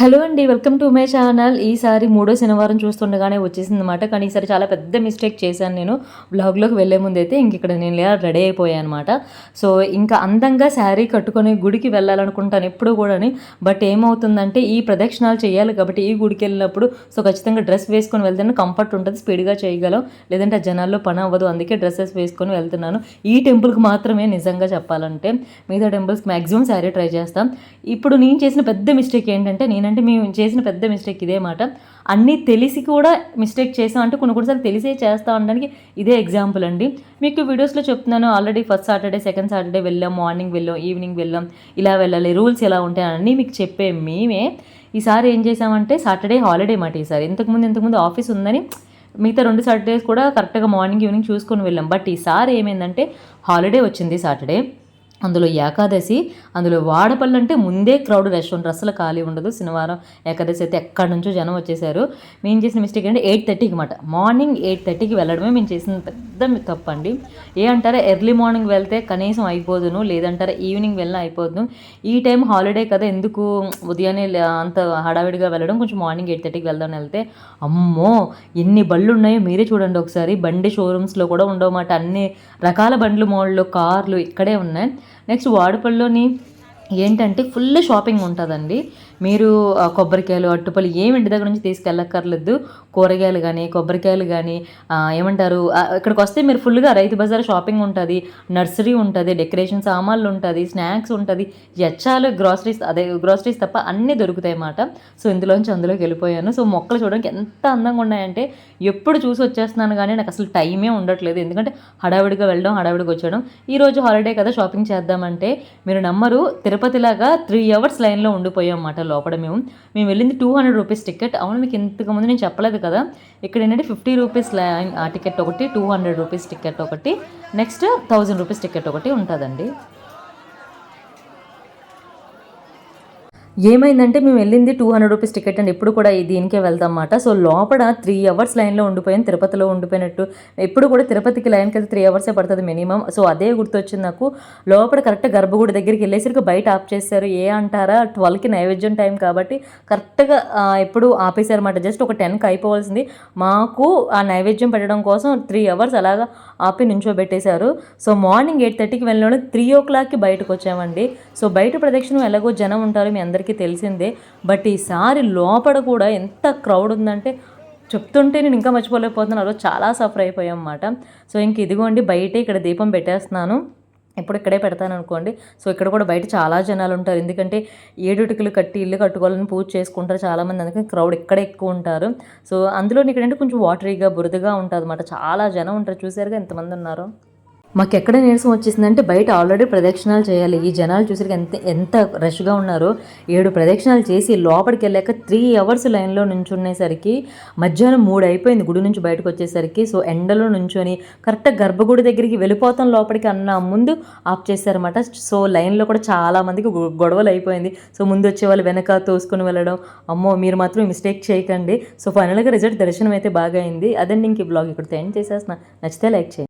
Hello అండి welcome to my channel. ఈసారి మూడో శనివారం చూస్తుండగానే వచ్చేసింది అనమాట కానీ ఈసారి చాలా పెద్ద మిస్టేక్ చేశాను నేను. బ్లాగ్లోకి వెళ్ళే ముందు అయితే ఇంక ఇక్కడ నేను ఇలా రెడీ అయిపోయాను అనమాట సో ఇంకా అందంగా శారీ కట్టుకొని గుడికి వెళ్ళాలనుకుంటాను ఎప్పుడు కూడాని. బట్ ఏమవుతుందంటే ఈ ప్రదక్షిణాలు చేయాలి కాబట్టి ఈ గుడికి వెళ్ళినప్పుడు సో ఖచ్చితంగా డ్రెస్ వేసుకొని వెళ్తే కంఫర్ట్ ఉంటుంది స్పీడ్గా చేయగలం. లేదంటే ఆ జనాల్లో పని అవ్వదు అందుకే డ్రెస్సెస్ వేసుకొని వెళ్తున్నాను. ఈ టెంపుల్కి మాత్రమే నిజంగా చెప్పాలంటే. మిగతా టెంపుల్స్కి మ్యాక్సిమం శారీ ట్రై చేస్తాం. ఇప్పుడు నేను చేసిన పెద్ద మిస్టేక్ ఏంటంటే నేను ఏంటంటే మేము చేసిన పెద్ద మిస్టేక్ ఇదే మాట. అన్నీ తెలిసి కూడా మిస్టేక్ చేసాం అంటే కొన్ని కొన్నిసార్లు తెలిసే చేస్తా ఉండడానికి ఇదే ఎగ్జాంపుల్ అండి. మీకు వీడియోస్లో చెప్తున్నాను already first Saturday second Saturday వెళ్ళాం మార్నింగ్ వెళ్ళాం ఈవినింగ్ వెళ్ళాం ఇలా వెళ్ళాలి రూల్స్ ఎలా ఉంటాయని మీకు చెప్పే మేమే ఈసారి ఏం చేసామంటే సాటర్డే హాలిడే మాట ఈసారి. ఇంతకుముందు ఇంతకుముందు ఆఫీస్ ఉందని మిగతా రెండు సాటర్డేస్ కూడా కరెక్ట్గా మార్నింగ్ ఈవినింగ్ చూసుకొని వెళ్ళాం. బట్ ఈసారి ఏమైందంటే హాలిడే వచ్చింది సాటర్డే అందులో ఏకాదశి అందులో వాడపల్లి అంటే ముందే క్రౌడ్ రష్ ఉంటుంది అసలు ఖాళీ ఉండదు. శనివారం ఏకాదశి అయితే ఎక్కడి నుంచో జనం వచ్చేసారు. మేము చేసిన మిస్టేక్ అంటే ఎయిట్ థర్టీకి మాట. మార్నింగ్ ఎయిట్ థర్టీకి వెళ్ళడమే మేము చేసిన పెద్ద తప్పండి. ఏ అంటారా ఎర్లీ మార్నింగ్ వెళ్తే కనీసం అయిపోదును లేదంటారా ఈవినింగ్ వెళ్ళినా అయిపోదును. ఈ టైం హాలిడే కదా ఎందుకు ఉదయాన్నే అంత హడావిడిగా వెళ్ళడం? కొంచెం మార్నింగ్ ఎయిట్ థర్టీకి వెళ్దాం వెళ్తే అమ్మో! ఎన్ని బళ్ళు ఉన్నాయో మీరే చూడండి ఒకసారి. బండి షోరూమ్స్లో కూడా ఉండవన్నమాట అన్ని రకాల బండ్లు మోడళ్ళు కార్లు ఇక్కడే ఉన్నాయి. నెక్స్ట్ వాడపల్లిలోని ఏంటంటే ఫుల్ షాపింగ్ ఉంటుందండి. మీరు కొబ్బరికాయలు అట్టుపల్లి ఏమి ఇంటి దగ్గర నుంచి తీసుకెళ్ళక్కర్లేదు. కూరగాయలు కానీ కొబ్బరికాయలు కానీ ఏమంటారు ఇక్కడికి వస్తే మీరు ఫుల్గా రైతు బజార్ షాపింగ్ ఉంటుంది నర్సరీ ఉంటుంది డెకరేషన్ సామాన్లు ఉంటుంది స్నాక్స్ ఉంటుంది ఎచ్చాలు గ్రాసరీస్ అదే గ్రాసరీస్ తప్ప అన్నీ దొరుకుతాయి అన్నమాట సో ఇందులోంచి అందులోకి వెళ్ళిపోయాను. సో మొక్కలు చూడడానికి ఎంత అందంగా ఉన్నాయంటే ఎప్పుడు చూసి వచ్చేస్తున్నాను కానీ నాకు అసలు టైమే ఉండట్లేదు. ఎందుకంటే హడావిడిగా వెళ్ళడం హడావిడిగా వచ్చడం ఈరోజు హాలిడే కదా షాపింగ్ చేద్దామంటే మీరు నమ్మరు తిరుపతిలాగా త్రీ అవర్స్ లైన్లో ఉండిపోయాం అన్నమాట. లోపల మేము మేము వెళ్ళింది టూ హండ్రెడ్ రూపీస్ టికెట్ అవును మీకు ఇంతకుముందు నేను చెప్పలేదు కదా. ఇక్కడ ఏంటంటే ఫిఫ్టీ రూపీస్ టికెట్ ఒకటి టూ హండ్రెడ్ రూపీస్ టికెట్ ఒకటి. నెక్స్ట్ థౌజండ్ రూపీస్ టికెట్ ఒకటి ఉంటుందండి. ఏమైందంటే మేము వెళ్ళింది two hundred rupees ticket and ఎప్పుడు కూడా దీనికే వెళ్తాం అన్నమాట సో లోపల త్రీ అవర్స్ లైన్లో ఉండిపోయాను తిరుపతిలో ఉండిపోయినట్టు. ఎప్పుడు కూడా తిరుపతికి లైన్కి అయితే త్రీ అవర్సే పడుతుంది మినిమం సో అదే గుర్తొచ్చింది నాకు. లోపల కరెక్ట్ గర్భగుడి దగ్గరికి వెళ్ళేసరికి బయట ఆఫ్ చేశారు. ఏ అంటారా? ట్వెల్వ్కి నైవేద్యం టైం కాబట్టి కరెక్ట్గా ఎప్పుడు ఆపేశారన్నమాట. జస్ట్ ఒక టెన్కి అయిపోవాల్సింది. మాకు ఆ నైవేద్యం పెట్టడం కోసం త్రీ అవర్స్ అలాగా ఆపి నుంచోబెట్టేశారు. సో మార్నింగ్ ఎయిట్ థర్టీకి వెళ్ళిన త్రీ ఓ క్లాక్కి బయటకు వచ్చామండి సో బయట ప్రదక్షిణం ఎలాగో జనం ఉంటారు మీ అందరికీ అందరికీ తెలిసిందే. బట్ ఈసారి లోపల కూడా ఎంత క్రౌడ్ ఉందంటే చెప్తుంటే నేను ఇంకా మర్చిపోలేకపోతున్నాను. చాలా సఫర్ అయిపోయాం అన్నమాట సో ఇంక ఇదిగోండి బయటే ఇక్కడ దీపం పెట్టేస్తున్నాను. ఎప్పుడు ఇక్కడే పెడతాను అనుకోండి. సో ఇక్కడ కూడా బయట చాలా జనాలు ఉంటారు. ఎందుకంటే ఏడుటికలు కట్టి ఇల్లు కట్టుకోవాలని పూజ చేసుకుంటారు చాలామంది. అందుకని క్రౌడ్ ఇక్కడే ఎక్కువ ఉంటారు. సో అందులో ఇక్కడంటే కొంచెం వాటరీగా బురదగా ఉంటుంది అనమాట చాలా జనం ఉంటారు. చూసారుగా ఎంతమంది ఉన్నారు? మాకు ఎక్కడ నీరసం వచ్చేసిందంటే బయట ఆల్రెడీ ప్రదక్షిణాలు చేయాలి. ఈ జనాలు చూసరికి ఎంత ఎంత రష్గా ఉన్నారో. ఏడు ప్రదక్షిణాలు చేసి లోపలికి వెళ్ళాక త్రీ అవర్స్ లైన్లో నుంచునేసరికి మధ్యాహ్నం మూడు అయిపోయింది గుడి నుంచి బయటకు వచ్చేసరికి. సో ఎండలో నుంచొని కరెక్ట్గా గర్భగుడి దగ్గరికి వెళ్ళిపోతాం లోపలికి అన్న ముందు ఆఫ్ చేశారన్నమాట. సో లైన్లో కూడా చాలా మందికి గొడవలు అయిపోయింది. సో ముందు వచ్చే వాళ్ళు వెనక తోసుకొని వెళ్ళడం. అమ్మో మీరు మాత్రం మిస్టేక్ చేయకండి. సో ఫైనల్గా రిజల్ట్ దర్శనం అయితే బాగా అయింది. అదండి ఇంక ఈ బ్లాగ్ ఇక్కడ ఎండ్ చేసేస్తున్నా. నచ్చితే లైక్ చేయండి.